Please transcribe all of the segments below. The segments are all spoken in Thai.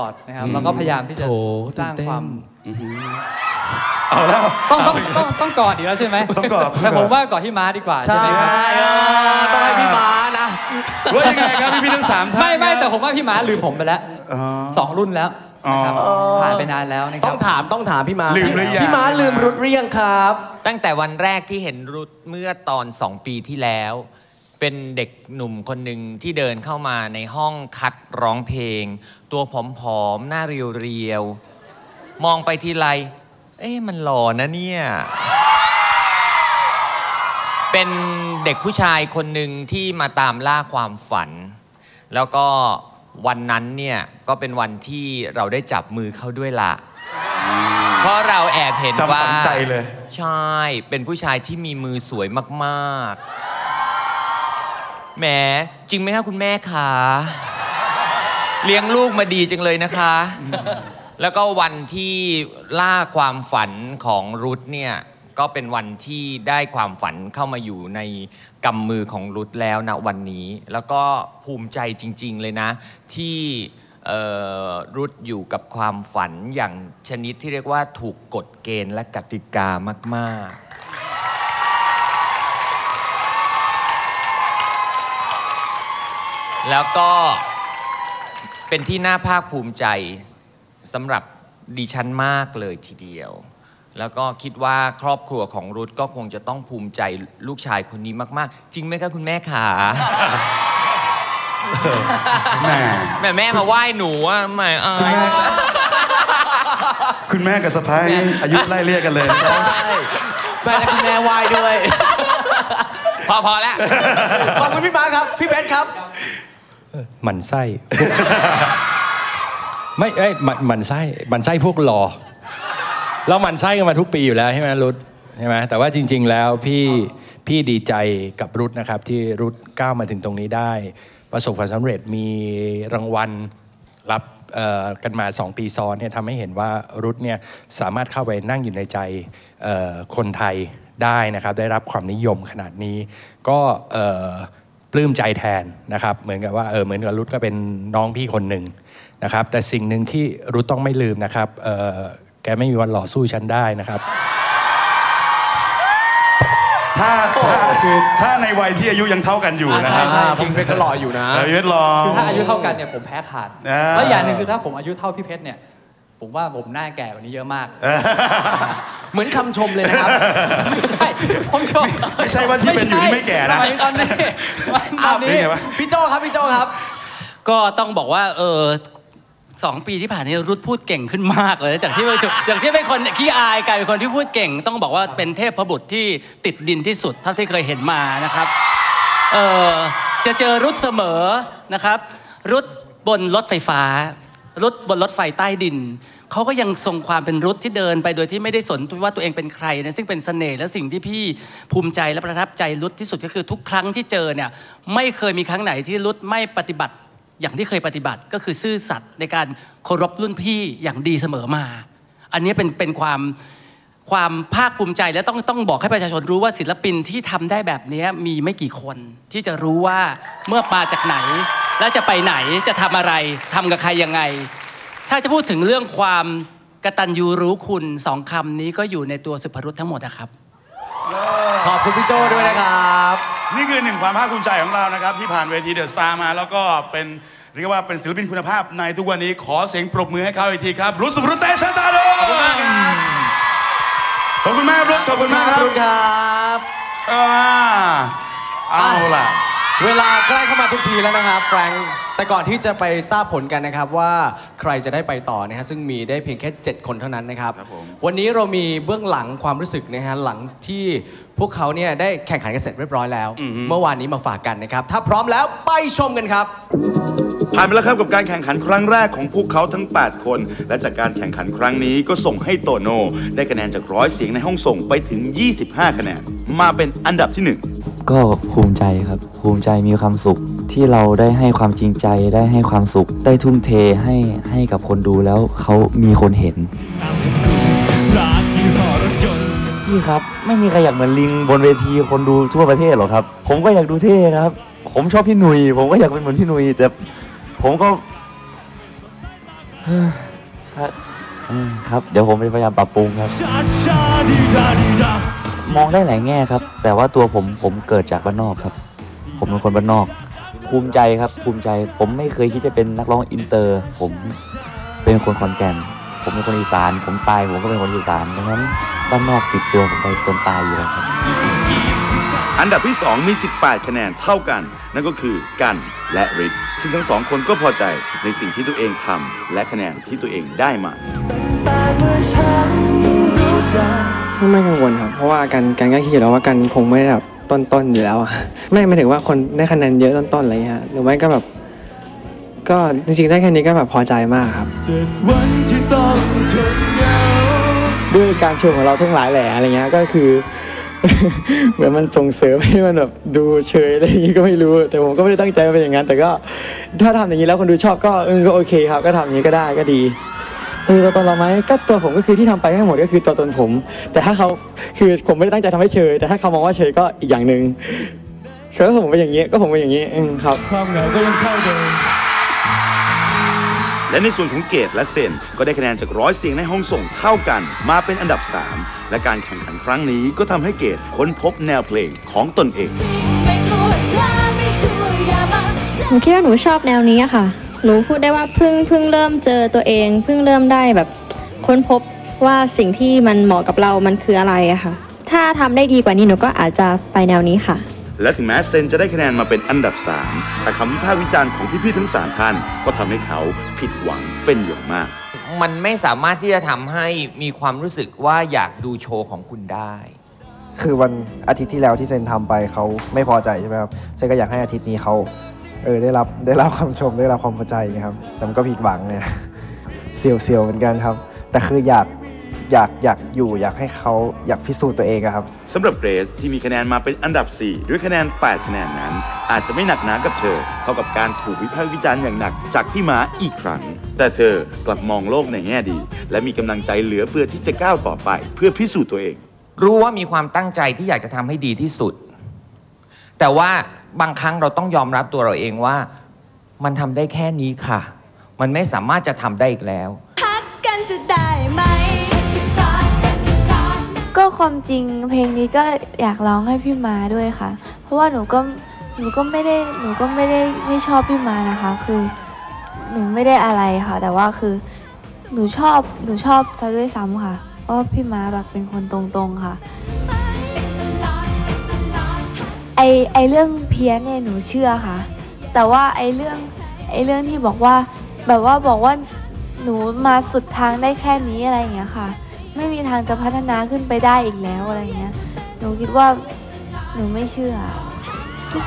ตลอดนะครับแล้วก็พยายามที่จะโถสร้างตื่นเต้น ความเอาแล้วต้องต้องต้องต้องกอดอีกแล้วใช่ไหมต้องกอดต้องกอด แต่ผมว่ากอดที่ม้าดีกว่าใช่ใช่ไหมครับเออต้องให้พี่ม้านะ ว่ายังไงครับพี่พี่ๆทั้งสามท่านไม่ไม่ครับแต่ผมว่าพี่ม้าลืมผมไปแล้วอ๋อ สองรุ่นแล้วนะครับอ๋อ ผ่านไปนานแล้วนะคต้รัอบงถามต้องถามพี่ม้าลืมหรือยัง พี่ม้าลืมรุดเรียงครับ ตั้งแต่วันแรกที่เห็นรุดเมื่อตอนสองปีที่แล้ว เป็นเด็กหนุ่มคนหนึ่งที่เดินเข้ามาในห้องคัดร้องเพลง ตัวผอมๆ หน้าเรียวๆ มองไปทีไร เอ๊ะมันหล่อนะเนี่ย เป็นเด็กผู้ชายคนหนึ่งที่มาตามล่าความฝัน แล้วก็วันนั้นเนี่ย ก็เป็นวันที่เราได้จับมือเขาด้วยละเพราะเราแอบเห็นจำว่าฝังใจเลย ใช่ เป็นผู้ชายที่มีมือสวยมากๆ แหมจริงไหมคะคุณแม่คะเลี้ยงลูกมาดีจังเลยนะคะ แล้วก็วันที่ล่าความฝันของรุทเนี่ยก็เป็นวันที่ได้ความฝันเข้ามาอยู่ในกำมือของรุทแล้วนะวันนี้ แล้วก็ภูมิใจจริง ๆเลยนะ ที่เอ่อรุทอยู่กับความฝันอย่างชนิดที่เรียกว่าถูกกฎเกณฑ์และกติกามาก ๆ แล้วก็เป็นที่น่าภาคภูมิใจสำหรับดิฉันมากเลยทีเดียว แล้วก็คิดว่าครอบครัวของรุทก็คงจะต้องภูมิใจลูกชายคนนี้มากๆ จริงไหมคะคุณแม่ขาแหม่ แม่แม่มาไหว้หนูอะแม่อาย คุณแม่กับสะพ้ายนี่อายุไล่เรียกกันเลยนะครับแม่และคุณแม่ไหวายด้วย พอพอแล้ว ขอบคุณพี่ม้าครับ พี่เบนซ์ครับ หมันไส้ไม่เอ้ยหมันหมันไส้หมันไส้พวกหลอเราหมันไส้กันมาทุกปีอยู่แล้วใช่ไหมรุดใช่ไหมแต่ว่าจริง ๆ แล้วพี่พี่ดีใจกับรุดนะครับ ที่รุดก้าวมาถึงตรงนี้ได้ ประสบความสำเร็จมีรางวัลรับกันมา 2 ปีซ้อนเนี่ยทำให้เห็นว่ารุดเนี่ยสามารถเข้าไปนั่งอยู่ในใจคนไทยได้นะครับ ได้รับความนิยมขนาดนี้ ก็ ลื้มใจแทนนะครับ เหมือนกับว่าเออเหมือนกับรุทก็เป็นน้องพี่คนหนึ่งนะครับ แต่สิ่งหนึ่งที่รุทต้องไม่ลืมนะครับเออแกไม่มีวันหล่อสู้ฉันได้นะครับ ถ้าถ้าคือถ้าในวัยที่อายุยังเท่ากันอยู่นะครับใช่อ่าผมเป็นก็หล่ออยู่นะ เออพี่เพชรรอคือถ้าอายุเท่ากันเนี่ยผมแพ้ขาด อ่า แล้วอย่างหนึ่งคือถ้าผมอายุเท่าพี่เพชรเนี่ย ผมว่าผมหน้าแก่กว่านี้เยอะมาก เหมือนคำชมเลยนะครับ ไม่ใช่ผมชมไม่ใช่ว่าที่เป็นอยู่นี่ไม่แก่นะหมายถึงตอนนี้ตอนนี้เป็นไงวะ พี่โจครับพี่โจครับ ก็ต้องบอกว่าเออสองปีที่ผ่านนี้รุดพูดเก่งขึ้นมากเลยจากที่จากที่เป็นคนขี้อายกลายเป็นคนที่พูดเก่ง ต้องบอกว่าเป็นเทพบุตรที่ติดดินที่สุดเท่าที่เคยเห็นมานะครับเออจะเจอรุดเสมอนะครับ รุดบนรถไฟฟ้า รุดบนรถไฟใต้ดินเขาก็ยังทรงความเป็นรุดที่เดินไปโดยที่ไม่ได้สนว่าตัวเองเป็นใครนะซึ่งเป็นเสน่ห์และสิ่งที่พี่ภูมิใจและประทับใจรุดที่สุดก็คือทุกครั้งที่เจอเนี่ยไม่เคยมีครั้งไหนที่รุดไม่ปฏิบัติอย่างที่เคยปฏิบัติก็คือซื่อสัตย์ในการเคารพรุ่นพี่อย่างดีเสมอมา อันนี้เป็นเป็นความความภาคภูมิใจและต้องต้องบอกให้ประชาชนรู้ว่าศิลปินที่ทำได้แบบนี้มีไม่กี่คนที่จะรู้ว่าเมื่อมาจากไหน และจะไปไหนจะทำอะไรทำกับใครยังไง ถ้าจะพูดถึงเรื่องความกตัญญูรู้คุณสองคำนี้ก็อยู่ในตัวสุภรุษทั้งหมดนะครับ ขอบคุณพี่โจด้วยนะครับ นี่คือหนึ่งความภาคภูมิใจของเรานะครับ ที่ผ่านเวทีเดอะสตาร์มา แล้วก็เป็นเรียกว่าเป็นศิลปินคุณภาพในทุกวันนี้ขอเสียงปรบมือให้เขาอีกทีครับรุสรุตเตชันตาโดขอบคุณมากรุสขอบคุณมากขคอบรับคุณครับอ่าเอาล่ะ เวลาใกล้เข้ามาทุกทีแล้วนะครับแฟรงค์ แต่ก่อนที่จะไปทราบผลกันนะครับว่าใครจะได้ไปต่อนะฮะซึ่งมีได้เพียงแค่ 7 คนเท่านั้นนะครับ ครับผม วันนี้เรามีเบื้องหลังความรู้สึกนะฮะหลังที่พวกเขาเนี่ยได้แข่งขันกันเสร็จเรียบร้อยแล้ว เมื่อวานนี้มาฝากกันนะครับ ถ้าพร้อมแล้วไปชมกันครับ ผ่านไปแล้วครับกับการแข่งขันครั้งแรกของพวกเขาทั้ง 8 คน และจากการแข่งขันครั้งนี้ก็ส่งให้โตโน่ได้คะแนนจากร้อยเสียงในห้องส่งไปถึง 25 คะแนน มาเป็นอันดับที่ 1 ก็ภูมิใจครับ ภูมิใจมีความสุข ที่เราได้ให้ความจริงใจได้ให้ความสุข ได้ทุ่มเทให้ให้กับคนดูแล้วเขามีคนเห็นพี่ครับ ไม่มีใครอยากเหมือนลิงบนเวทีคนดูทั่วประเทศหรอกครับ ผมก็อยากดูเท่ครับ ผมชอบพี่หนุยผมก็อยากเป็นเหมือนพี่หนุยแต่ผมก็ถ้าครับ เดี๋ยวผมพยายามปรับปรุงครับ มองได้หลายแง่ครับ แต่ว่าตัวผมผมเกิดจากบ้านนอกครับ ผมเป็นคนบ้านนอก ภูมิใจครับภูมิใจ ผมไม่เคยคิดจะเป็นนักร้องอินเตอร์ ผมเป็นคนขอนแก่น ผมเป็นคนอีสาน ผมตายผมก็เป็นคนอีสานดังนั้นบ้านนอกติดตัวผมไปจนตายอยู่แล้วครับ อันดับที่ 2 มี 18 คะแนนเท่ากัน นั่นก็คือกันและริทธิ์ซึ่งทั้งสองคนก็พอใจในสิ่งที่ตัวเองทำและคะแนนที่ตัวเองได้มาไม่กังวลครับ เพราะว่ากันกันก็คิดอยู่แล้วว่ากันคงไม่ได้แบบ ต้นๆอยู่แล้วอะไม่ไม่ถึงว่าคนได้คะแนนเยอะต้นๆอะไรเงี้ยฮะหรือไม่ก็แบบ ก็จริงๆได้แค่นี้ก็แบบพอใจมากครับด้วยการชว์ของเราทั้งหลายแหล่อะไรเงี้ยก็คือ เหมือนมันส่งเสริมให้มันแบบดูเฉยอะไรอย่างงี้ก็ไม่รู้ แต่ผมก็ไม่ได้ตั้งใจเป็นอย่างนั้นแต่ก็ถ้าทำอย่างนี้แล้วคนดูชอบก็เออก็โอเคครับ ก็ทำอย่างนี้ก็ได้ก็ดี เออตัวตนเราไหมก็ตัวผมก็คือที่ทำไปทั้งหมดก็คือตัวตนผม แต่ถ้าเขาคือผมไม่ได้ตั้งใจทำให้เชยแต่ถ้าเขามองว่าเชยก็อีกอย่างหนึ่งคือถ้าผมเป็นอย่างนี้ก็ผมเป็นอย่างนี้อืมครับและในส่วนของเกตและเซนก็ได้คะแนนจากร้อยเสียงในห้องส่งเท่ากัน มาเป็นอันดับ 3 และการแข่งขันครั้งนี้ก็ทำให้เกตค้นพบแนวเพลงของตนเองหนูคิดว่าหนูชอบแนวนี้อะค่ะ หนูพูดได้ว่าเพิ่งเพิ่งเริ่มเจอตัวเอง เพิ่งเริ่มได้แบบค้นพบว่าสิ่งที่มันเหมาะกับเรามันคืออะไรอะค่ะ ถ้าทำได้ดีกว่านี้หนูก็อาจจะไปแนวนี้ค่ะ และถึงแม้เซนจะได้คะแนนมาเป็นอันดับ 3 แต่คำวิพากษ์วิจารณ์ของพี่ๆทั้ง 3 ท่าน ก็ทำให้เขาผิดหวังเป็นอย่างมาก มันไม่สามารถที่จะทำให้มีความรู้สึกว่าอยากดูโชว์ของคุณได้ คือวันอาทิตย์ที่แล้วที่เซนทำไปเขาไม่พอใจใช่ไหมครับ เซนก็อยากให้อาทิตย์นี้เขา เออได้รับได้รับคำชมได้รับความพอใจนะครับ แต่มันก็ผิดหวังไงเสียวเสียวเหมือนกันครับ แต่คืออยากอยากอยากอยู่อยากให้เขาอยากพิสูจน์ตัวเองอะครับสำหรับเกรซที่มีคะแนนมาเป็นอันดับ 4 ด้วยคะแนน 8 คะแนนนั้น อาจจะไม่หนักหนากับเธอ เท่ากับการถูกวิพากษ์วิจารณ์อย่างหนักจากพี่ม้าอีกครั้ง แต่เธอกลับมองโลกในแง่ดี และมีกำลังใจเหลือเฟือที่จะก้าวต่อไป เพื่อพิสูจน์ตัวเอง รู้ว่ามีความตั้งใจที่อยากจะทำให้ดีที่สุด แต่ว่า บางครั้งเราต้องยอมรับตัวเราเองว่า มันทำได้แค่นี้ค่ะ มันไม่สามารถจะทำได้อีกแล้ว พักกันจะได้ไหมก็ความจริงเพลงนี้ก็อยากร้องให้พี่มาด้วยค่ะ เพราะว่าหนูก็หนูก็ไม่ได้หนูก็ไม่ได้ไม่ชอบพี่มานะคะ คือ หนูไม่ได้อะไรค่ะ แต่ว่าคือ หนูชอบหนูชอบซะด้วยซ้ำค่ะ เพราะว่าพี่มาแบบเป็นคนตรงๆค่ะไอไอเรื่อง พี้ยนเนี่ยหนูเชื่อค่ะ แต่ว่าไอเรื่องไอเรื่องที่บอกว่าแบบว่าบอกว่าหนูมาสุดทางได้แค่นี้อะไรอย่างเงี้ยค่ะ ไม่มีทางจะพัฒนาขึ้นไปได้อีกแล้วอะไรเงี้ยหนูคิดว่าหนูไม่เชื่อ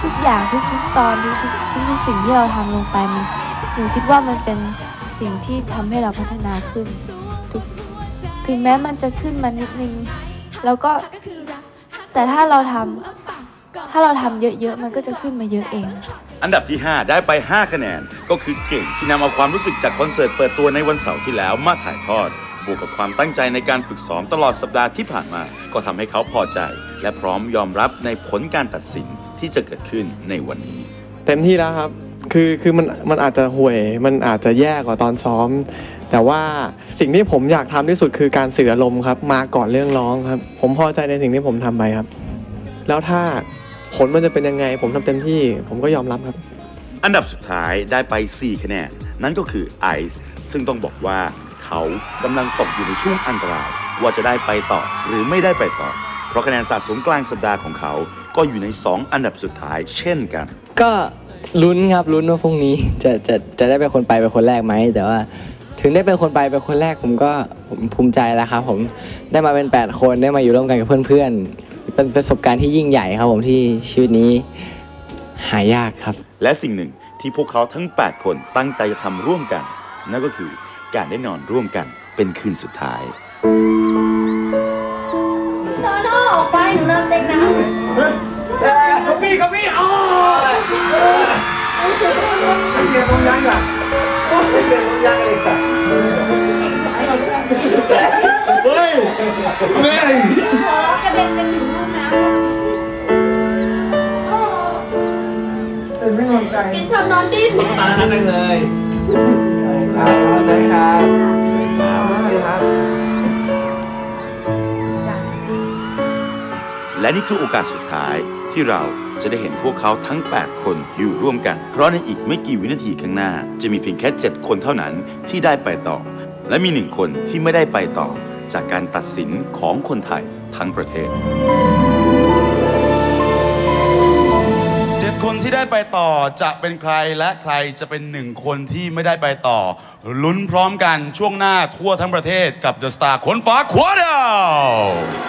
ทุกๆอย่างทุกๆตอนทุกๆทุกๆสิ่งที่เราทำลงไปมันหนูคิดว่ามันเป็นสิ่งที่ทำให้เราพัฒนาขึ้นทุกถึงแม้มันจะขึ้นมานิดนึง แล้วก็แต่ถ้าเราทำถ้าเราทำเยอะๆ มันก็จะขึ้นมาเยอะเอง อันดับที่ 5 ได้ไป 5 คะแนน ก็คือเก่งที่นำเอาความรู้สึกจากคอนเสิร์ตเปิดตัวในวันเสาร์ที่แล้วมาถ่ายทอด บวกกับความตั้งใจในการฝึกซ้อมตลอดสัปดาห์ที่ผ่านมา ก็ทำให้เขาพอใจ และพร้อมยอมรับในผลการตัดสินที่จะเกิดขึ้นในวันนี้ เต็มที่แล้วครับ คือคือมันมันอาจจะห่วย มันอาจจะแย่กว่าตอนซ้อม แต่ว่าสิ่งที่ผมอยากทำที่สุดคือการสื่ออารมณ์ครับ มาก่อนเรื่องร้องครับ ผมพอใจในสิ่งที่ผมทำไปครับ แล้วถ้า ผลมันจะเป็นยังไง ผมทำเต็มที่ผมก็ยอมรับครับ อันดับสุดท้ายได้ไป 4 คะแนน นั่นก็คือไอซ์ซึ่งต้องบอกว่าเขากำลังตกอยู่ในช่วงอันตราย ว่าจะได้ไปต่อหรือไม่ได้ไปต่อ เพราะคะแนนสะสมกลางสัปดาห์ของเขา ก็อยู่ใน 2 อันดับสุดท้ายเช่นกัน ก็ลุ้นครับลุ้นว่าพรุ่งนี้จะจะจะได้เป็นคนไปเป็นคนแรกไหมแต่ว่า ถึงได้เป็นคนไปเป็นคนแรกผมก็ผมภูมิใจแล้วครับผมได้มาเป็น 8 คนได้มาอยู่ร่วมกันกับเพื่อนๆ เป็นประสบการณ์ที่ยิ่งใหญ่ครับผมที่ชีวิตนี้หายากครับ และสิ่งหนึ่งที่พวกเขาทั้ง 8 คนตั้งใจจะทำร่วมกัน นั่นก็คือการได้นอนร่วมกันเป็นคืนสุดท้ายโตโน่ออกไปหนูนอนเต็งนะ พี่ชอบนอนดิ้นครับได้ครับได้ครับ และนี่คือโอกาสสุดท้ายที่เราจะได้เห็นพวกเขาทั้ง 8 คนอยู่ร่วมกัน เพราะในอีกไม่กี่วินาทีข้างหน้า จะมีเพียงแค่ 7 คนเท่านั้นที่ได้ไปต่อ และมีหนึ่งคนที่ไม่ได้ไปต่อ จากการตัดสินของคนไทย ทั้งประเทศเจ็ดคนที่ได้ไปต่อจะเป็นใครและใครจะเป็นหนึ่งคนที่ไม่ได้ไปต่อ ลุ้นพร้อมกันช่วงหน้าทั่วทั้งประเทศกับ The Star ขนฟ้าขวาดาว